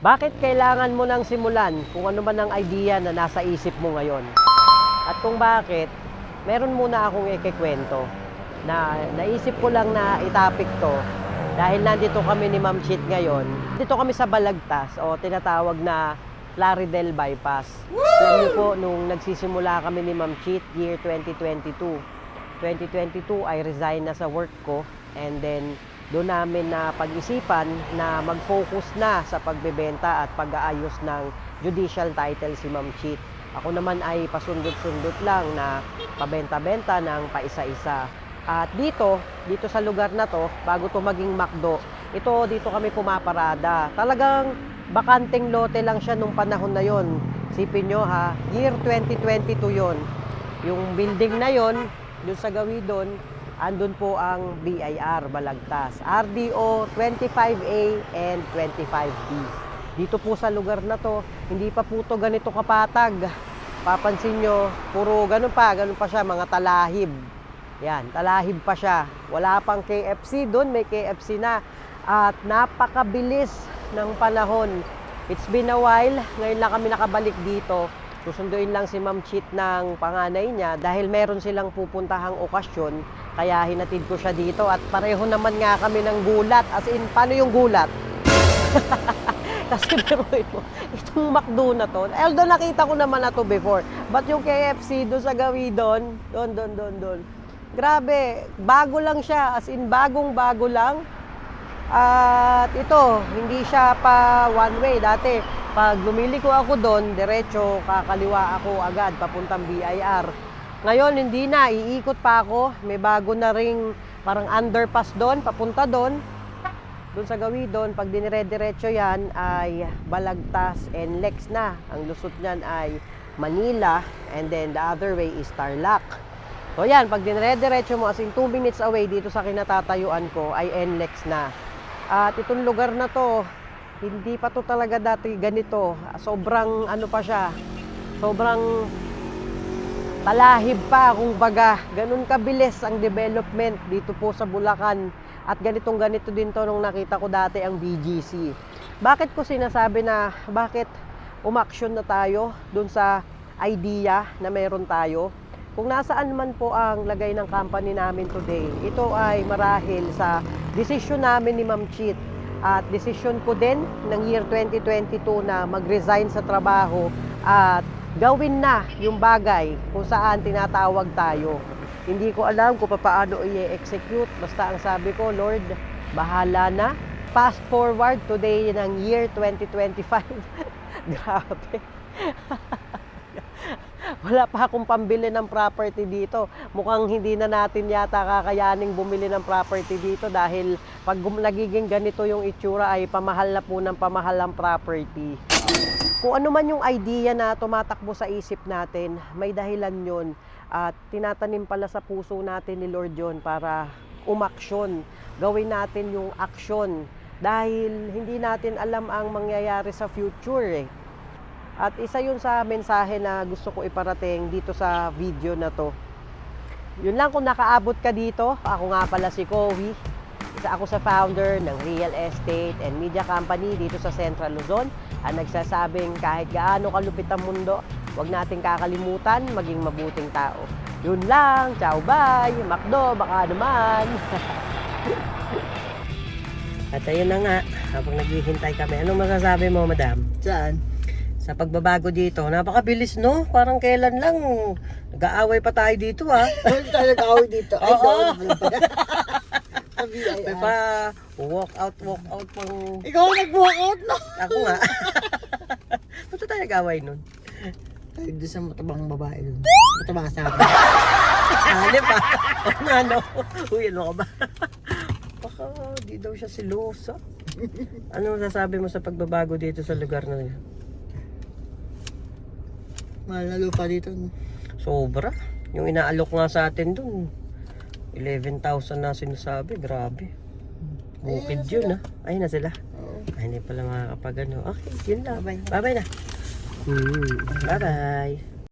Bakit kailangan mo nang simulan kung ano man ang idea na nasa isip mo ngayon? At kung bakit, meron muna akong ikikwento na naisip ko lang na itapik to dahil nandito kami ni Ma'am Chit ngayon. Dito kami sa Balagtas o tinatawag na Plaridel Bypass. Alam niyo po, nung nagsisimula kami ni Ma'am Chit, year 2022, 2022 I resign na sa work ko and then doon namin na pag-isipan na mag-focus na sa pagbebenta at pag-aayos ng judicial title si Ma'am Cheat. Ako naman ay pasundot-sundot lang na pabenta-benta ng paisa-isa. At dito, dito sa lugar na to, bago to maging McDo, ito dito kami pumaparada. Talagang bakanteng lote lang siya nung panahon na yon. Sipin nyo ha, year 2022 yon. Yung building na yon, doon sa Gawidon, andun po ang BIR Balagtas. RDO 25A and 25B. Dito po sa lugar na to, hindi pa po to ganito kapatag. Papansin nyo, puro ganun pa, ganun pa siya, mga talahib. Yan, talahib pa siya. Wala pang KFC doon, may KFC na. At napakabilis ng panahon. It's been a while, ngayon lang kami nakabalik dito. Susunduin lang si Ma'am Cheat ng panganay niya dahil meron silang pupuntahang okasyon. Kaya hinatid ko siya dito at pareho naman nga kami ng gulat. As in, paano yung gulat? Kasi biruin mo, itong McDo na to, although nakita ko naman na to before, but yung KFC doon sa gawi doon, doon, doon, doon. Grabe, bago lang siya, as in bagong bago lang. At ito, hindi siya pa one way. Dati, pag lumiliko ako doon, diretso, kakaliwa ako agad, papuntang BIR. Ngayon, hindi na, iikot pa ako. May bago na ring parang underpass doon, papunta doon doon sa gawi doon, pag dinire-diretso yan ay Balagtas and Lex na. Ang lusot niyan ay Manila and then the other way is Tarlac. So yan, pag dinire-diretso mo as in 2 minutes away dito sa kinatatayuan ko ay NLEX na. At itong lugar na to, hindi pa to talaga dati ganito. Sobrang ano pa siya, sobrang talahib pa kung baga. Ganun kabilis ang development dito po sa Bulacan. At ganitong ganito din to nung nakita ko dati ang BGC. Bakit ko sinasabi na bakit umaksyon na tayo dun sa idea na meron tayo? Kung nasaan man po ang lagay ng company namin today, ito ay marahil sa desisyon namin ni Ma'am Cheat at desisyon ko din ng year 2022 na mag-resign sa trabaho at gawin na yung bagay kung saan tinatawag tayo. Hindi ko alam kung paano i-execute. Basta ang sabi ko, Lord, bahala na. Fast forward today ng year 2025. Grabe. Wala pa akong pambili ng property dito. Mukhang hindi na natin yata kakayaning bumili ng property dito dahil pag nagiging ganito yung itsura ay pamahal na po ng pamahal ang property. Kung ano man yung idea na tumatakbo sa isip natin, may dahilan yun at tinatanim pala sa puso natin ni Lord yon para umaksyon. Gawin natin yung aksyon dahil hindi natin alam ang mangyayari sa future eh. At isa yun sa mensahe na gusto ko iparating dito sa video na to. Yun lang kung nakaabot ka dito. Ako nga pala si Kowi. Isa ako sa founder ng Real Estate and Media Company dito sa Central Luzon. Ang nagsasabing kahit gaano kalupit ang mundo, huwag nating kakalimutan maging mabuting tao. Yun lang. Ciao, bye. Makdo, baka naman. At ayun na nga, habang naghihintay kami. Anong masasabi mo, madam? Saan? Sa pagbabago dito, napakabilis no? Parang kailan lang nag-aaway pa tayo dito ha. Saan tayo nag-away dito? Ay, Oo. doon. Sa May BIR. pa walk out, walk out pang Ikaw ang nag-walk out, no? ako nga. Ba't tayo nag-aaway nun? Tayo doon sa matabang babae doon. Matabang asawa. Hanip pa. O nga no. Uy, ano ka ba? Baka di daw siya silosa. Ano masasabi mo sa pagbabago dito sa lugar na yun? Mahal na lupa dito, no? Sobra. Yung inaalok nga sa atin dun, 11,000 na sinasabi. Grabe. Bukid yun ah. Ayun na sila. Ay, hindi pala makakapag ano. Okay, yun lang. Bye-bye na. Bye-bye na. Hmm. Bye-bye.